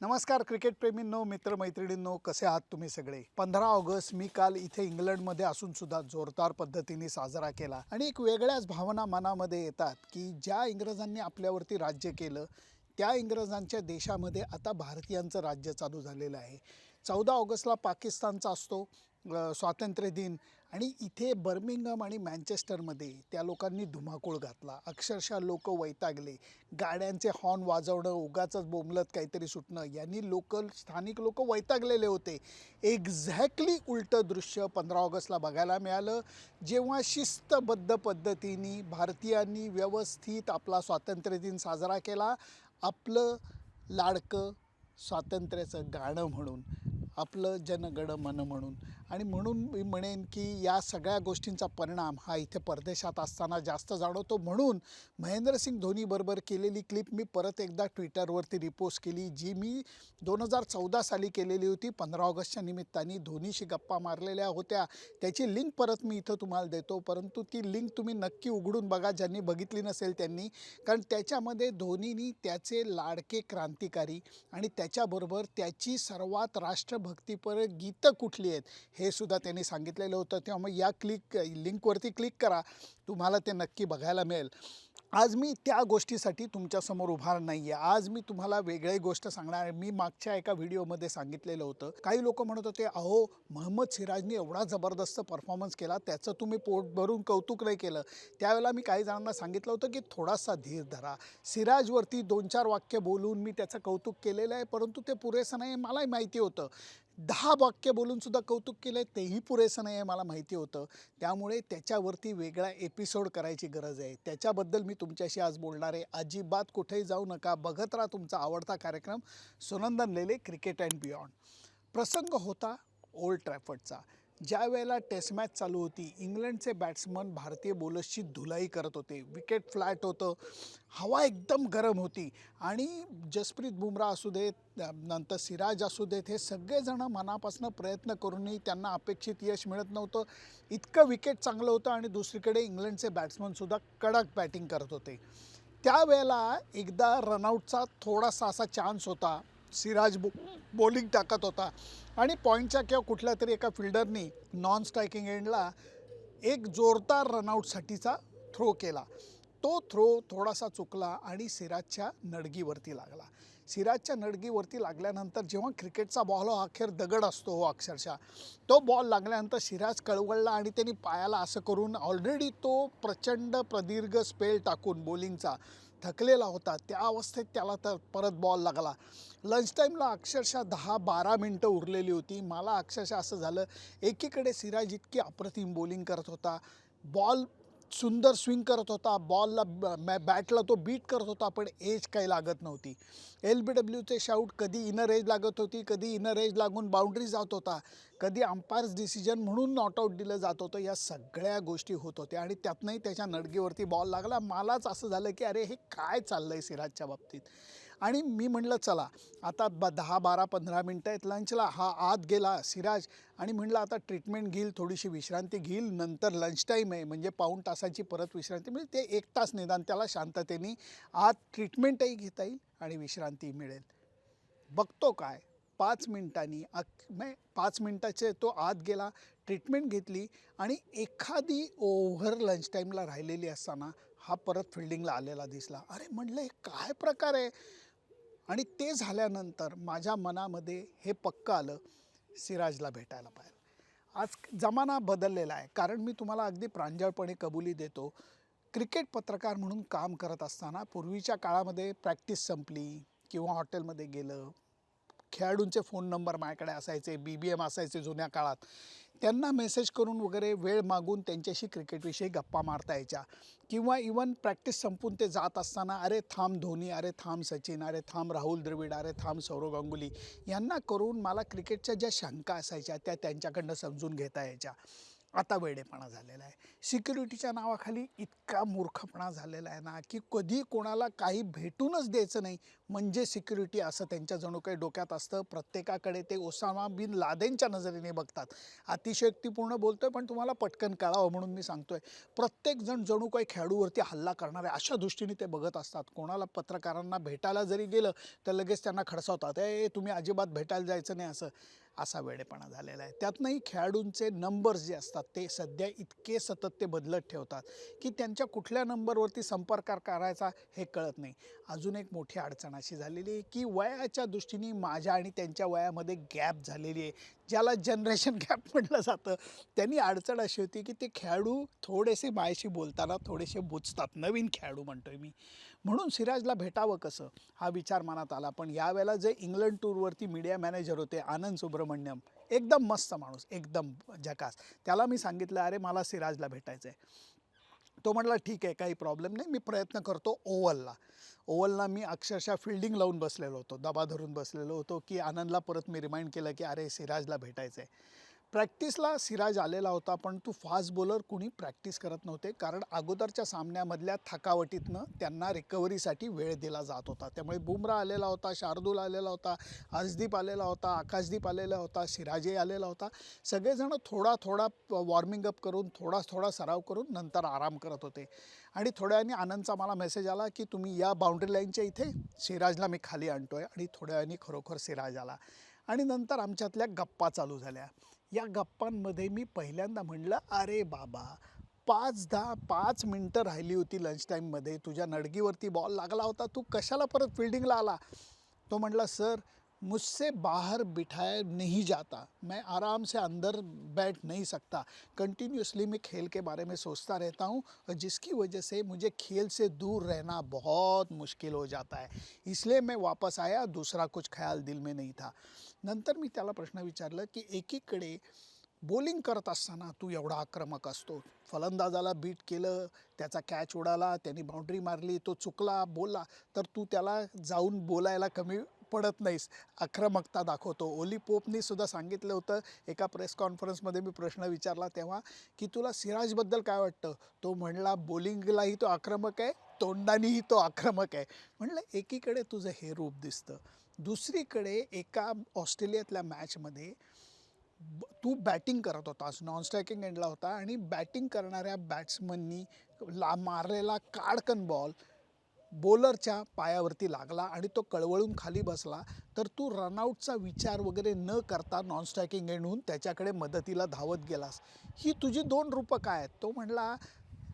नमस्कार क्रिकेटप्रेमींनो मित्रमैत्रिणींनो कसे आहात तुम्ही सगळे? पंधरा ऑगस्ट मी काल इथे इंग्लंडमध्ये असून सुद्धा जोरदार पद्धतीने साजरा केला. आणि एक वेगळ्याच भावना मनामध्ये येतात की ज्या इंग्रजांनी आपल्यावरती राज्य केलं त्या इंग्रजांच्या देशामध्ये आता भारतीयांचं राज्य चालू झालेलं आहे. चौदा ऑगस्टला पाकिस्तानचा असतो स्वातंत्र्य दिन आणि इथे बर्मिंगम आणि मँचेस्टरमध्ये त्या लोकांनी धुमाकूळ घातला. अक्षरशः लोक वैतागले. गाड्यांचे हॉर्न वाजवणं उगाचच बोंबलत काहीतरी सुटणं यांनी लोकल स्थानिक लोक वैतागलेले होते. एक्झॅक्टली उलटं दृश्य पंधरा ऑगस्टला बघायला मिळालं. जेव्हा शिस्तबद्ध पद्धतीने भारतीयांनी व्यवस्थित आपला स्वातंत्र्य दिन साजरा केला आपलं लाडकं स्वातंत्र्याचं गाणं म्हणून. आपलं जनगड मन म्हणून. आणि म्हणून मी म्हणेन की या सगळ्या गोष्टींचा परिणाम हा इथे परदेशात असताना जास्त जाणवतो. म्हणून महेंद्रसिंग धोनीबरोबर केलेली क्लिप मी परत एकदा ट्विटरवरती रिपोस्ट केली जी मी दोन हजार चौदा साली केलेली होती. पंधरा ऑगस्टच्या निमित्ताने धोनीशी गप्पा मारलेल्या होत्या. त्याची लिंक परत मी इथं तुम्हाला देतो. परंतु ती लिंक तुम्ही नक्की उघडून बघा. ज्यांनी बघितली नसेल त्यांनी. कारण त्याच्यामध्ये धोनीनी त्याचे लाडके क्रांतिकारी आणि त्याच्याबरोबर त्याची सर्वात भक्तीपर गीतं कुठली आहेत हे सुद्धा त्यांनी सांगितलेलं होतं. तेव्हा मग या क्लिक लिंकवरती क्लिक करा तुम्हाला ते नक्की बघायला मिळेल. आज मी त्या गोष्टीसाठी तुमच्यासमोर उभार नाही आहे आज मी तुम्हाला वेगळी गोष्ट सांगणार आहे. मी मागच्या एका व्हिडिओमध्ये सांगितलेलं होतं. काही लोक म्हणत होते अहो महम्मद सिराजने एवढा जबरदस्त परफॉर्मन्स केला त्याचं तुम्ही पोट भरून कौतुक नाही केलं. त्यावेळेला मी काही जणांना सांगितलं होतं की थोडासा धीर धरा. सिराजवरती दोन चार वाक्य बोलून मी त्याचं कौतुक केलेलं आहे परंतु ते पुरेसं नाही मलाही माहिती होतं. दहा वाक्य बोलून सुद्धा कौतुक केलं आहे तेही पुरेसं नाही आहे मला माहिती होतं. त्यामुळे त्याच्यावरती वेगळा एपिसोड करायची गरज आहे. त्याच्याबद्दल मी तुमच्याशी आज बोलणार आहे. अजिबात कुठेही जाऊ नका. बघत राहा तुमचा आवडता कार्यक्रम Sunandan Lele cricket and beyond. प्रसंग होता ओल्ड ट्रॅफर्डचा. ज्या वेळेला टेस्ट मॅच चालू होती इंग्लंडचे बॅट्समन भारतीय बॉलर्सची धुलाई करत होते. विकेट फ्लॅट होतं. हवा एकदम गरम होती. आणि जसप्रीत बुमराह असू देत नंतर सिराज असू देत हे सगळेजण मनापासून प्रयत्न करूनही त्यांना अपेक्षित यश मिळत नव्हतं. इतकं विकेट चांगलं होतं आणि दुसरीकडे इंग्लंडचे बॅट्समनसुद्धा कडक बॅटिंग करत होते. त्यावेळेला एकदा रनआउटचा थोडासा असा चान्स होता. सिराज बो बॉलिंग टाकत होता. आणि पॉईंटच्या किंवा कुठल्या तरी एका फिल्डरनी नॉन स्ट्रायकिंग एंडला एक जोरदार रनआउटसाठीचा थ्रो केला. तो थ्रो थोडासा चुकला आणि सिराजच्या नडगीवरती लागला. सिराजच्या नडगीवरती लागल्यानंतर जेव्हा क्रिकेटचा बॉल हा अखेर दगड असतो हो अक्षरशः तो बॉल लागल्यानंतर सिराज कळवळला आणि त्यांनी पायाला असं करून ऑलरेडी तो प्रचंड प्रदीर्घ स्पेल टाकून बॉलिंगचा थकलेला होता. त्या अवस्थेत त्याला तर परत बॉल लागला. लंच टाईमला अक्षरशः दहा बारा मिनटं उरलेली होती. मला अक्षरशः असं झालं एकीकडे सिराज इतकी अप्रतिम बॉलिंग करत होता. बॉल सुंदर स्विंग करत होता. बॉलला बॅटला तो बीट करत होता पण एज काही लागत नव्हती. एल बी डब्ल्यूचे शाऊट कधी इनर एज लागत होती कधी इनर एज लागून बाउंड्री जात होता कधी अंपायर्स डिसिजन म्हणून नॉट आऊट दिलं जात होतं या सगळ्या गोष्टी होत होत्या आणि त्यातनंही त्याच्या नडगीवरती बॉल लागला. मलाच असं झालं की अरे हे काय चाललं आहे सिराजच्या बाबतीत? आणि मी म्हणलं चला आता ब दहा बारा पंधरा मिनटं आहेत लंचला हा आत गेला सिराज आणि म्हणलं आता ट्रीटमेंट घेईल थोडीशी विश्रांती घेईल नंतर लंच टाईम आहे. म्हणजे पाऊण तासाची परत विश्रांती म्हणजे ते एक तास निदान त्याला शांततेने आत ट्रीटमेंटही घेता येईल आणि विश्रांती मिळेल. बघतो काय. पाच मिनिटांनी अख नाही पाच मिनटाचे तो आत गेला ट्रीटमेंट घेतली आणि एखादी ओव्हर लंच टाईमला राहिलेली असताना हा परत फिल्डिंगला आलेला दिसला. अरे म्हटलं हे काय प्रकार आहे? आणि ते झाल्यानंतर माझ्या मनामध्ये हे पक्क आलं सिराजला भेटायला पाहिजे आज जमाना बदललेला आहे. कारण मी तुम्हाला अगदी प्रांजळपणे कबुली देतो. क्रिकेट पत्रकार म्हणून काम करत असताना पूर्वीच्या काळामध्ये प्रॅक्टिस संपली किंवा हॉटेलमध्ये गेलं खेळाडूंचे फोन नंबर माझ्याकडे असायचे बी बी एम असायचे जुन्या काळात. त्यांना मेसेज करून वगैरे वेळ मागून त्यांच्याशी क्रिकेटविषयी गप्पा मारता यायच्या. किंवा इवन प्रॅक्टिस संपून ते जात असताना अरे थांब धोनी अरे थांब सचिन अरे थांब राहुल द्रविड अरे थांब सौरव गांगुली यांना करून मला क्रिकेटच्या ज्या शंका असायच्या त्या त्यांच्याकडनं समजून घेता यायच्या. आता वेडेपणा झालेला आहे. सिक्युरिटीच्या नावाखाली इतका मूर्खपणा झालेला आहे ना की कधी कोणाला काही भेटूनच द्यायचं नाही. म्हणजे सिक्युरिटी असं त्यांच्या जणू काही डोक्यात असतं प्रत्येकाकडे ते ओसामा बिन लादेनच्या नजरेने बघतात. अतिशयोक्तीपूर्ण बोलतोय पण तुम्हाला पटकन कळावं म्हणून मी सांगतोय. प्रत्येक जण जणू काही खेळाडूवरती हल्ला करणार आहे अशा दृष्टीने ते बघत असतात. कोणाला पत्रकारांना भेटायला जरी गेलं तर लगेच त्यांना खडसावतात ए तुम्ही अजिबात भेटायला जायचं नाही असं. असा वेडेपणा झालेला आहे. त्यातनंही खेळाडूंचे नंबर्स जे असतात ते सध्या इतके सतत ते बदलत ठेवतात की त्यांच्या कुठल्या नंबरवरती संपर्क करायचा हे कळत नाही. अजून एक मोठी अडचण अशी झालेली आहे की वयाच्या दृष्टीने माझ्या आणि त्यांच्या वयामध्ये गॅप झालेली आहे. ज्याला जनरेशन गॅप म्हटलं जातं त्यांनी अडचण अशी होती की ते खेळाडू थोडेसे मायाशी बोलताना थोडेसे बुजतात. नवीन खेळाडू म्हणतोय मी. म्हणून सिराजला भेटावं कसं? हा विचार मनात आला. पण यावेळेला जे इंग्लंड टूरवरती मीडिया मॅनेजर होते आनंद सुब्रमण्यम एकदम मस्त माणूस एकदम झकास त्याला मी सांगितलं अरे मला सिराजला भेटायचं आहे तो म्हटला ठीक आहे काही प्रॉब्लेम नाही मी प्रयत्न करतो ओव्हलला ओव्हलला मी अक्षरशः फिल्डिंग लावून बसलेलो होतो दबा धरून बसलेलो होतो की आनंदला परत मी रिमाइंड केलं की अरे सिराजला भेटायचं आहे प्रॅक्टिसला सिराज आलेला होता पण तू फास्ट बॉलर कुणी प्रॅक्टिस करत नव्हते. कारण अगोदरच्या सामन्यामधल्या थकावटीतनं त्यांना रिकव्हरीसाठी वेळ दिला जात होता. त्यामुळे बुमरा आलेला होता शार्दूल आलेला होता हर्षदीप आलेला होता आकाशदीप आलेला होता सिराजही आलेला होता. सगळेजण थोडा थोडा वॉर्मिंग अप करून थोडा थोडा सराव करून नंतर आराम करत होते. आणि थोड्या वेळाने आनंदचा मला मेसेज आला की तुम्ही या बाउंड्री लाईनच्या इथे सिराजला मी खाली आणतो आहे आणि थोड्या वेळाने खरोखर सिराज आला. आणि नंतर आमच्यातल्या गप्पा चालू झाल्या. या गप्पांमध्ये मी पहिल्यांदा म्हणलं अरे बाबा पाच दहा पाच मिनटं राहिली होती लंच टाईममध्ये तुझ्या नडगीवरती बॉल लागला होता. तू कशाला परत फिल्डिंगला आला? तो म्हटला सर मुझसे बाहर बिठाया नहीं जाता। मैं आराम से अंदर बैठ नहीं सकता। कंटिन्यूसली मैं खेल के बारे में सोचता रहता हूँ, और जिसकी वजह से मुझे खेल से दूर रहना बहुत मुश्किल हो जाता है। इसलिए मैं वापस आया, दूसरा कुछ ख्याल दिल में नहीं था। नंतर मी त्याला प्रश्न विचारलं की, एकीकडे बॉलिंग करत असताना तू एवढा आक्रमक असतो. फलंदाजाला बीट केलं, त्याचा कॅच उडाला, त्यांनी बाउंड्री मारली तो चुकला, बोलला, तर तू त्याला जाऊन बोलायला कमी पडत नाहीस. आक्रमकता दाखवतो. ओली पोपनी सुद्धा सांगितलं होतं एका प्रेस कॉन्फरन्समध्ये मी प्रश्न विचारला तेव्हा की तुला सिराजबद्दल काय वाटतं? तो म्हणला बॉलिंगलाही तो आक्रमक आहे तोंडानीही तो आक्रमक आहे. म्हणलं एकीकडे तुझं हे रूप दिसतं. दुसरीकडे एका ऑस्ट्रेलियातल्या मॅचमध्ये ब- तू बॅटिंग करत होतास. नॉन स्ट्रायकिंग एंडला होता आणि बॅटिंग करणाऱ्या बॅट्समननी ला मारलेला काडकन बॉल बॉलरच्या पायावरती लागला आणि तो कळवळून खाली बसला तर तू रनआउटचा विचार वगैरे न करता नॉन स्ट्रायकिंग एंडहून त्याच्याकडे मदतीला धावत गेलास. ही तुझी दोन रूपं काय आहेत? तो म्हणला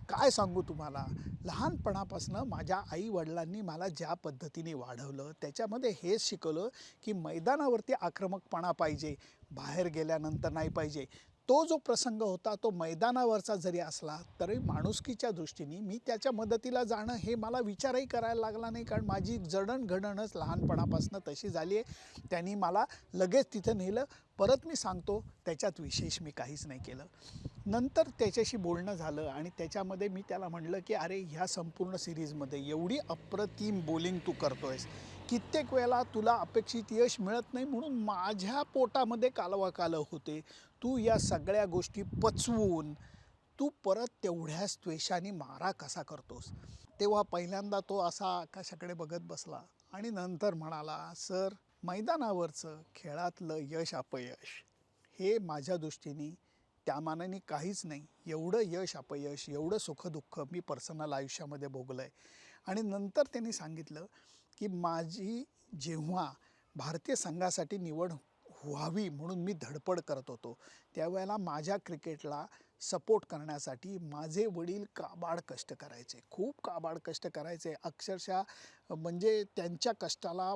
काय सांगू तुम्हाला? लहानपणापासून माझ्या आई वडिलांनी मला ज्या पद्धतीने वाढवलं त्याच्यामध्ये हेच शिकवलं की मैदानावरती आक्रमकपणा पाहिजे बाहेर गेल्यानंतर नाही पाहिजे. तो जो प्रसंग होता तो मैदानावरचा जरी असला तरी माणुसकीच्या दृष्टीने मी त्याच्या मदतीला जाणं हे मला विचारही करायला लागला नाही. कारण माझी जडणघडणच लहानपणापासून तशी झाली आहे. त्यांनी मला लगेच तिथं नेलं. परत मी सांगतो त्याच्यात विशेष मी काहीच नाही केलं. नंतर त्याच्याशी बोलणं झालं आणि त्याच्यामध्ये मी त्याला म्हणलं की अरे ह्या संपूर्ण सिरीजमध्ये एवढी अप्रतिम बोलिंग तू करतो आहेस कित्येक वेळेला तुला अपेक्षित यश मिळत नाही म्हणून माझ्या पोटामध्ये कालवा काल होते. तू या सगळ्या गोष्टी पचवून तू परत तेवढ्याच त्वेषाने मारा कसा करतोस? तेव्हा पहिल्यांदा तो असा आकाशाकडे बघत बसला आणि नंतर म्हणाला सर मैदानावरचं खेळातलं यश अपयश हे माझ्या दृष्टीने त्या मानाने काहीच नाही. एवढं यश अपयश एवढं सुखदुःख मी पर्सनल आयुष्यामध्ये भोगलं आहे आणि नंतर त्यांनी सांगितलं की माझी जेव्हा भारतीय संघासाठी निवड व्हावी म्हणून मी धडपड करत होतो. त्यावेळेला माझ्या क्रिकेटला सपोर्ट करण्यासाठी माझे वडील काबाड कष्ट करायचे. खूप काबाड कष्ट करायचे. अक्षरशः म्हणजे त्यांच्या कष्टाला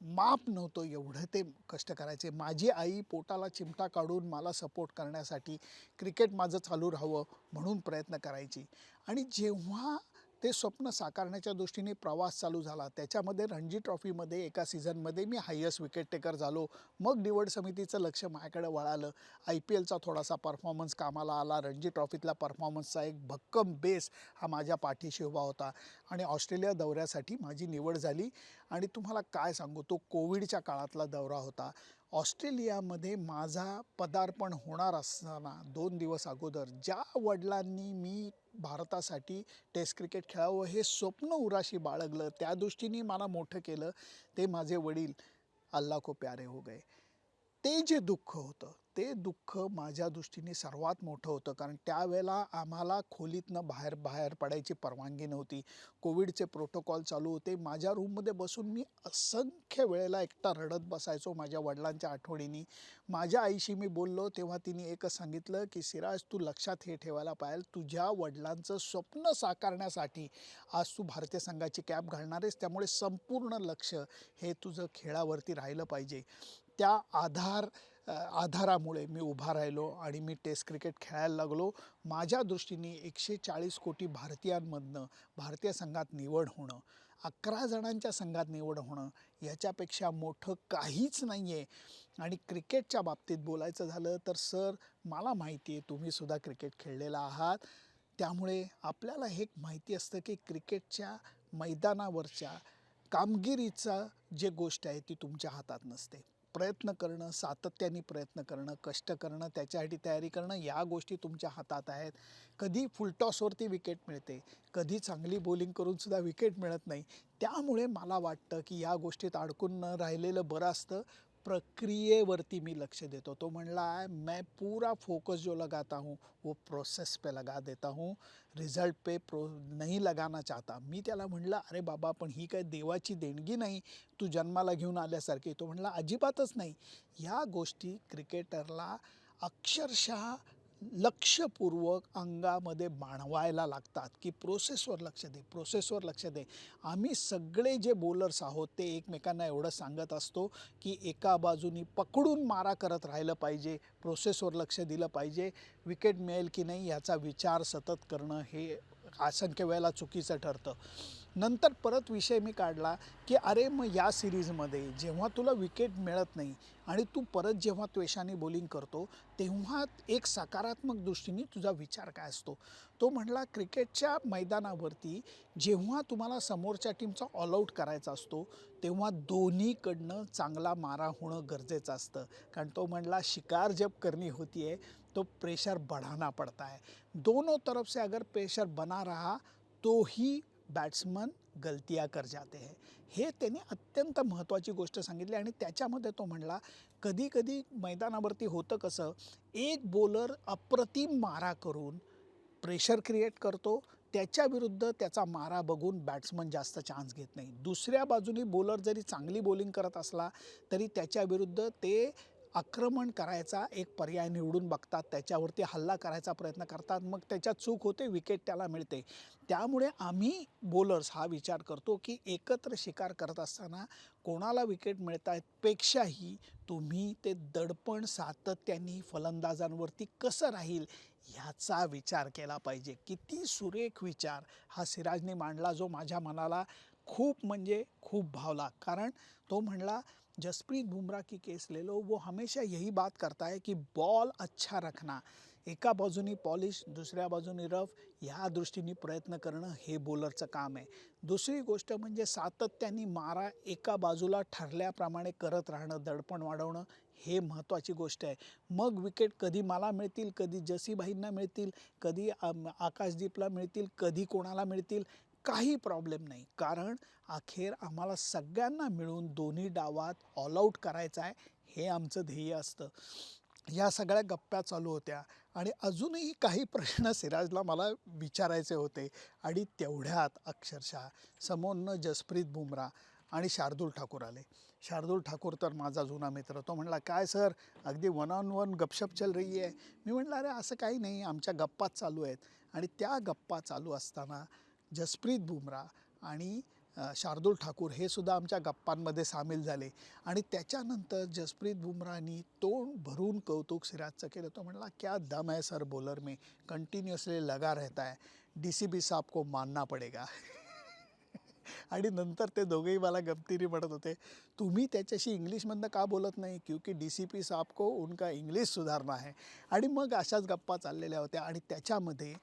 माप नव्हतं एवढं ते कष्ट करायचे. माझी आई पोटाला चिमटा काढून मला सपोर्ट करण्यासाठी क्रिकेट माझं चालू राहावं म्हणून प्रयत्न करायची. आणि जेव्हा ते स्वप्न साकारण्याच्या दृष्टीने प्रवास चालू झाला. त्याच्यामध्ये रणजी ट्रॉफीमध्ये एका सीझनमध्ये मी हायस्ट विकेट टेकर झालो. मग निवड समितीचं लक्ष माझ्याकडे वळालं. आय पी एलचा थोडासा परफॉर्मन्स कामाला आला. रणजी ट्रॉफीतला परफॉर्मन्सचा एक भक्कम बेस हा माझ्या पाठीशी उभा होता. आणि ऑस्ट्रेलिया दौऱ्यासाठी माझी निवड झाली. आणि तुम्हाला काय सांगू? तो कोविडच्या काळातला दौरा होता. ऑस्ट्रेलियामध्ये माझा पदार्पण होणार असताना दोन दिवस अगोदर ज्या वडिलांनी मी भारतासाठी टेस्ट क्रिकेट खेळावं हे स्वप्न उराशी बाळगलं. त्या दृष्टीने मला मोठं केलं. ते माझे वडील अल्ला को प्यारे हो गए. ते जे दुःख होतं ते दुःख माझ्या दृष्टीने सर्वात मोठं होतं. कारण त्यावेळेला आम्हाला खोलीतनं बाहेर बाहेर पडायची परवानगी नव्हती. कोविडचे प्रोटोकॉल चालू होते. माझ्या रूममध्ये बसून मी असंख्य वेळेला एकटा रडत बसायचो माझ्या वडिलांच्या आठवणींनी. माझ्या आईशी मी बोललो तेव्हा तिने एकच सांगितलं की सिराज तू लक्षात हे ठेवायला पाहिजे तुझ्या वडिलांचं स्वप्न साकारण्यासाठी आज तू भारतीय संघाची कॅप घालणारेस त्यामुळे संपूर्ण लक्ष हे तुझं खेळावरती राहिलं पाहिजे. त्या आधार आधारामुळे मी उभा राहिलो आणि मी टेस्ट क्रिकेट खेळायला लागलो. माझ्या दृष्टीने एकशे चाळीस कोटी भारतीयांमधनं भारतीय संघात निवड होणं अकरा जणांच्या संघात निवड होणं याच्यापेक्षा मोठं काहीच नाही आहे आणि क्रिकेटच्या बाबतीत बोलायचं झालं तर सर मला माहिती आहे तुम्हीसुद्धा क्रिकेट खेळलेला आहात. त्यामुळे आपल्याला हे माहिती असतं की क्रिकेटच्या मैदानावरच्या कामगिरीचा जे गोष्ट आहे ती तुमच्या हातात नसते. प्रयत्न करणं सातत्याने प्रयत्न करणं कष्ट करणं त्याच्यासाठी तयारी करणं या गोष्टी तुमच्या हातात आहेत. कधी फुलटॉसवरती विकेट मिळते कधी चांगली बॉलिंग करूनसुद्धा विकेट मिळत नाही. त्यामुळे मला वाटतं की या गोष्टीत अडकून न राहिलेलं बरं असतं. प्रक्रियेवरती मी लक्ष देतो. तो म्हणला है मैं पूरा फोकस जो लगाता हूँ वो प्रोसेस पे लगा देता हूँ. रिझल्ट पे प्रो नाही लगाना चाहता. मी त्याला म्हणलं अरे बाबा पण ही काय देवाची देणगी नाही. तू जन्माला घेऊन आल्यासारखी. तो म्हणला अजिबातच नाही. या गोष्टी क्रिकेटरला अक्षरशः लक्षपूर्वक अंगामध्ये बाणवायला लागतात की प्रोसेसवर लक्ष दे प्रोसेसवर लक्ष दे. आम्ही सगळे जे बॉलर्स आहोत ते एकमेकांना एवढं सांगत असतो की एका बाजूनी पकडून मारा करत राहिलं पाहिजे प्रोसेसवर लक्ष दिलं पाहिजे. विकेट मिळेल की नाही याचा विचार सतत करणं हे असंख्य वेळेला चुकीचं ठरतं. नंतर परत विषय मी काढला की अरे मग या सिरीजमध्ये जेव्हा तुला विकेट मिळत नाही आणि तू परत जेव्हा त्वेषाने बॉलिंग करतो तेव्हा एक सकारात्मक दृष्टीने तुझा विचार काय असतो? तो म्हणला क्रिकेटच्या मैदानावरती जेव्हा तुम्हाला समोरच्या टीमचा ऑल आऊट करायचा असतो तेव्हा दोन्हीकडनं चांगला मारा होणं गरजेचं असतं. कारण तो म्हणला शिकार जब करणी होती आहे तो प्रेशर बढ़ाना पड़ता है दोनों तरफ से अगर प्रेशर बना रहा तो ही बॅट्समन गलतिया कर जाते है. हे त्याने अत्यंत महत्त्वाची गोष्ट सांगितली आणि त्याच्यामध्ये तो म्हणला कधी कधी मैदानावरती होतं कसं एक बॉलर अप्रतिम मारा करून प्रेशर क्रिएट करतो त्याच्या विरुद्ध त्याचा मारा बघून बॅट्समन जास्त चान्स घेत नाही. दुसऱ्या बाजूने बॉलर जरी चांगली बॉलिंग करत असला तरी त्याच्या विरुद्ध ते आक्रमण करायचा एक पर्याय निवडून बघतात त्याच्यावरती हल्ला करायचा प्रयत्न करतात मग त्याच्यात चूक होते विकेट त्याला मिळते. त्यामुळे आम्ही बॉलर्स हा विचार करतो की एकत्र शिकार करत असताना कोणाला विकेट मिळत आहेत पेक्षाही तुम्ही ते दडपण सातत्याने फलंदाजांवरती कसं राहील ह्याचा विचार केला पाहिजे. किती सुरेख विचार हा सिराजने मांडला जो माझ्या मनाला खूप म्हणजे खूप भावला. कारण तो म्हणला जसप्रीत बुमराह की केस ले लो वो हमेशा यही बात करता है कि बॉल अच्छा रखना। एका बाजूनी पॉलिश दुसऱ्या बाजूनी रफ ह्या दृष्टीने प्रयत्न करणं हे बॉलरचं काम आहे. दुसरी गोष्ट म्हणजे सातत्याने मारा एका बाजूला ठरल्याप्रमाणे करत राहणं दडपण वाढवणं हे महत्त्वाची गोष्ट आहे. मग विकेट कधी मला मिळतील कधी जसीबाईंना मिळतील कधी आकाशदीपला मिळतील कधी कोणाला मिळतील काही प्रॉब्लेम नाही. कारण अखेर आम्हाला सगळ्यांना मिळून दोन्ही डावात ऑल आऊट करायचं आहे हे आमचं ध्येय असतं. या सगळ्या गप्प्या चालू होत्या आणि अजूनही काही प्रश्न सिराजला मला विचारायचे होते आणि तेवढ्यात अक्षरशः समोरनं जसप्रीत बुमराह आणि शार्दूल ठाकूर आले. शार्दूल ठाकूर तर माझा जुना मित्र. तो म्हणला काय सर अगदी वन ऑन वन गपशप चल रही आहे. मी म्हटलं अरे असं काही नाही. आमच्या गप्पात चालू आहेत. आणि त्या गप्पा चालू असताना जसप्रीत बुमराह आणि शार्दूल ठाकूर हे सुद्धा आमच्या गप्पांमध्ये सामील झाले. आणि त्याच्यानंतर जसप्रीत बुमरानी तोंड भरून कौतुक सिराजचं केलं. तो म्हणला क्या दम है सर बॉलर में. कंटिन्युअसली लगा रहता है. डी सी बी साहब को मानना पडेगा. आणि नंतर ते दोघेही मला गमतीने म्हणत होते तुम्ही त्याच्याशी इंग्लिशमधनं का बोलत नाही? क्योंकि डी सी पी साहब को उनका इंग्लिश सुधारणा आहे आणि मग अशाच गप्पा चाललेल्या होत्या. आणि त्याच्यामध्ये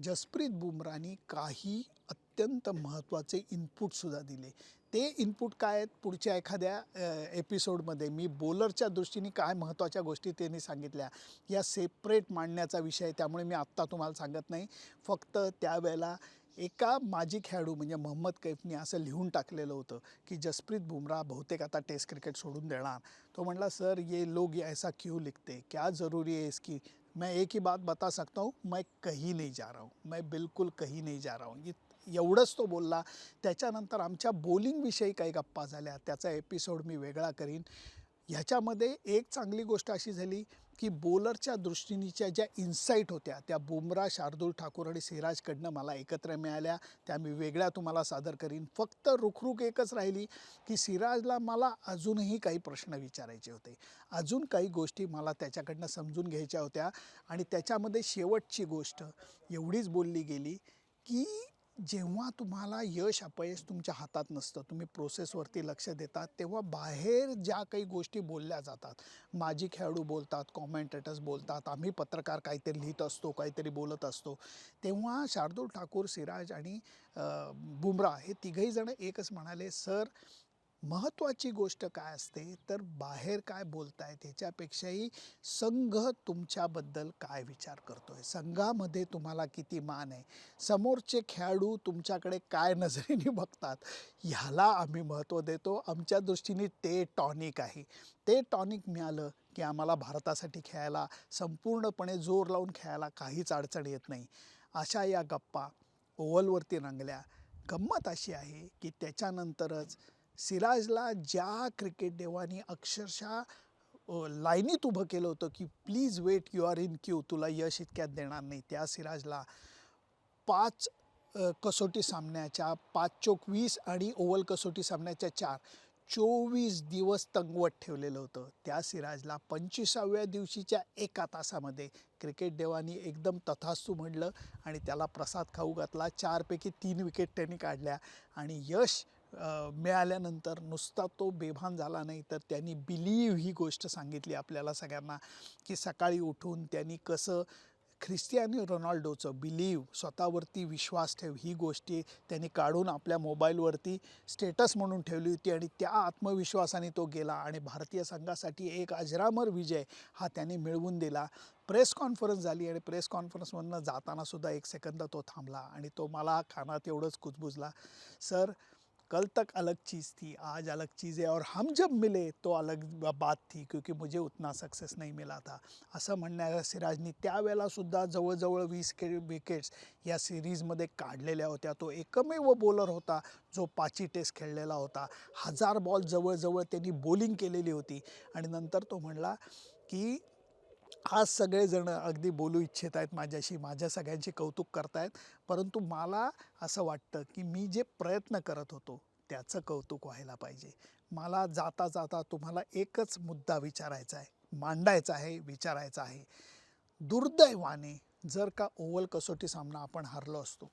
जसप्रीत बुमराहनी काही अत्यंत महत्त्वाचे इनपुटसुद्धा दिले. ते इनपुट काय आहेत? पुढच्या एखाद्या एपिसोडमध्ये मी बॉलरच्या दृष्टीने काय महत्त्वाच्या गोष्टी त्यांनी सांगितल्या या सेपरेट मांडण्याचा विषय त्यामुळे मी आत्ता तुम्हाला सांगत नाही. फक्त त्यावेळेला एका माजी खेळाडू म्हणजे मोहम्मद कैफनी असं लिहून टाकलेलं होतं की जसप्रीत बुमराह बहुतेक आता टेस्ट क्रिकेट सोडून देणार. तो म्हणला सर ये लोग ऐसा क्यों लिखते? क्या ज़रूरी है इसकी? मैं एक ही बात बता सकता हूँ मैं कहीं नहीं जा रहा हूँ मैं बिल्कुल कहीं नहीं जा रहा हूँ। ये एवढंच तो बोलला त्याच्यानंतर आमच्या बॉलिंगविषयी काही गप्पा झाल्या त्याचा एपिसोड मी वेगळा करीन. ह्याच्यामध्ये एक चांगली गोष्ट अशी झाली की बॉलरच्या दृष्टीनेच्या ज्या इन्साईट होत्या त्या बुमराह शार्दूल ठाकूर आणि सिराजकडनं मला एकत्र मिळाल्या. त्या मी वेगळ्या तुम्हाला सादर करीन. फक्त रुखरुख एकच राहिली की सिराजला मला अजूनही काही प्रश्न विचारायचे होते. अजून काही गोष्टी मला त्याच्याकडनं समजून घ्यायच्या होत्या. आणि त्याच्यामध्ये शेवटची गोष्ट एवढीच बोलली गेली की जेव्हा तुम्हाला यश अपयश तुमच्या हातात नसतं तुम्ही प्रोसेसवरती लक्ष देतात तेव्हा बाहेर ज्या काही गोष्टी बोलल्या जातात माजी खेळाडू बोलतात कॉमेंटेटर्स बोलतात आम्ही पत्रकार काहीतरी लिहित असतो काहीतरी बोलत असतो तेव्हा शार्दूल ठाकूर सिराज आणि बुमरा बुमराह हे तिघही जण एकच म्हणाले सर महत्त्वाची गोष्ट काय असते तर बाहेर काय बोलतायत ह्याच्यापेक्षाही संघ तुमच्याबद्दल काय विचार करतोय? संघामध्ये तुम्हाला किती मान आहे? समोरचे खेळाडू तुमच्याकडे काय नजरेने बघतात? ह्याला आम्ही महत्त्व देतो. आमच्या दृष्टीने ते टॉनिक आहे. ते टॉनिक मिळालं की आम्हाला भारतासाठी खेळायला संपूर्णपणे जोर लावून खेळायला काहीच अडचण येत नाही. अशा या गप्पा ओव्हलवरती रंगल्या. गंमत अशी आहे की त्याच्यानंतरच सिराजला ज्या क्रिकेट देवानी अक्षरशः लाईनीत उभं केलं होतं की please wait you are in queue तुला यश इतक्यात देणार नाही. त्या सिराजला पाच कसोटी सामन्याच्या पाच चोक वीस आणि ओव्हल कसोटी सामन्याच्या चार चोवीस दिवस तंगवत ठेवलेलं होतं. त्या सिराजला पंचवीसाव्या दिवशीच्या एका तासामध्ये क्रिकेट देवानी एकदम तथास्तू म्हणलं आणि त्याला प्रसाद खाऊ घातला. चारपैकी तीन विकेट त्यांनी काढल्या आणि यश मिळाल्यानंतर नुसता तो बेभान झाला नाही तर त्यांनी बिलीव ही गोष्ट सांगितली आपल्याला सगळ्यांना की सकाळी उठून त्यांनी कसं ख्रिस्तियानो रोनाल्डोचं बिलीव स्वतःवरती विश्वास ठेव ही गोष्टी त्यांनी काढून आपल्या मोबाईलवरती स्टेटस म्हणून ठेवली होती आणि त्या आत्मविश्वासाने तो गेला आणि भारतीय संघासाठी एक अजरामर विजय हा त्याने मिळवून दिला. प्रेस कॉन्फरन्स झाली आणि प्रेस कॉन्फरन्समधनं जाताना सुद्धा एक सेकंद तो थांबला आणि तो मला कानात एवढंच कुजबुजला. सर कल तक अलग चीज़ थी आज अलग चीज़ है और हम जब मिले तो अलग बात थी क्योंकि मुझे उतना सक्सेस नहीं मिला था। असं म्हणणाऱ्या सिराजनी त्यावेळेलासुद्धा जवळजवळ वीस के विकेट्स या सिरीजमध्ये काढलेल्या होत्या तो एकमेव बॉलर होता जो पाची टेस्ट खेळलेला होता. हजार बॉल जवळजवळ त्यांनी बॉलिंग केलेली होती. आणि नंतर तो म्हणला की आज सगळेजण अगदी बोलू इच्छित आहेत माझ्याशी माझ्या सगळ्यांशी कौतुक करतायत. परंतु मला असं वाटतं की मी जे प्रयत्न करत होतो त्याचं कौतुक व्हायला पाहिजे. मला जाता जाता तुम्हाला एकच मुद्दा विचारायचा आहे मांडायचा आहे विचारायचा आहे. दुर्दैवाने जर का ओव्हल कसोटी सामना आपण हरलो असतो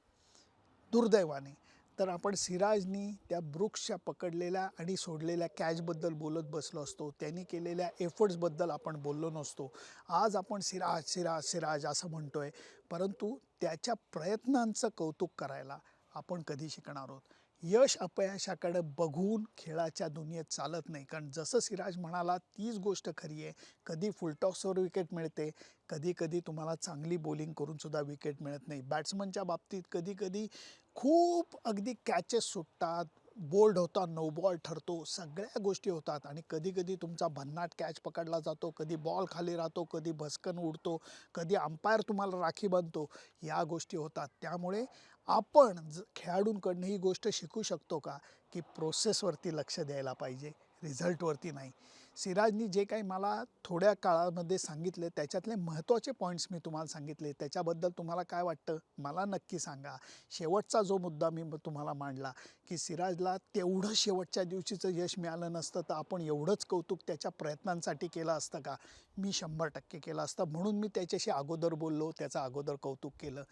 दुर्दैवाने तर आपण सिराजनी त्या ब्रुक्सच्या पकडलेल्या आणि सोडलेल्या कॅचबद्दल बोलत बसलो असतो. त्यांनी केलेल्या एफर्ट्सबद्दल आपण बोललो नसतो. आज आपण सिराज सिराज सिराज असं म्हणतो आहे परंतु त्याच्या प्रयत्नांचं कौतुक करायला आपण कधी शिकणार आहोत? यश अपयशाकडे बघून खेळाच्या दुनियेत चालत नाही. कारण जसं सिराज म्हणाला तीच गोष्ट खरी आहे. कधी फुलटॉक्सवर विकेट मिळते. कधी कधी तुम्हाला चांगली बॉलिंग करूनसुद्धा विकेट मिळत नाही. बॅट्समनच्या बाबतीत कधी कधी खूप अगदी कॅचेस सुटतात बोल्ड होता नो बॉल ठरतो सगळ्या गोष्टी होतात. आणि कधी कधी तुमचा भन्नाट कॅच पकडला जातो कधी बॉल खाली राहतो कधी भस्कन उडतो कधी अंपायर तुम्हाला राखी बांधतो या गोष्टी होतात. त्यामुळे आपण ज खेळाडूंकडनं ही गोष्ट शिकू शकतो का? की प्रोसेसवरती लक्ष द्यायला पाहिजे. रिझल्टवरती नाही. सिराजनी जे काही मला थोड्या काळामध्ये सांगितले त्याच्यातले महत्त्वाचे पॉईंट्स मी तुम्हाला सांगितले. त्याच्याबद्दल तुम्हाला काय वाटतं मला नक्की सांगा. शेवटचा जो मुद्दा मी तुम्हाला मांडला की सिराजला तेवढं शेवटच्या दिवशीचं यश मिळालं नसतं तर आपण एवढंच कौतुक त्याच्या प्रयत्नांसाठी केलं असतं का? मी शंभर टक्के केलं असतं. म्हणून मी त्याच्याशी अगोदर बोललो त्याचं अगोदर कौतुक केलं.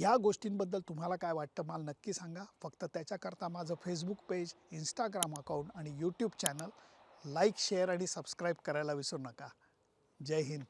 ह्या गोष्टींबद्दल तुम्हाला काय वाटतं मला नक्की सांगा. फक्त त्याच्याकरता माझं फेसबुक पेज इंस्टाग्राम अकाउंट आणि यूट्यूब चॅनल लाईक शेअर आणि सबस्क्राईब करायला विसरू नका. जय हिंद.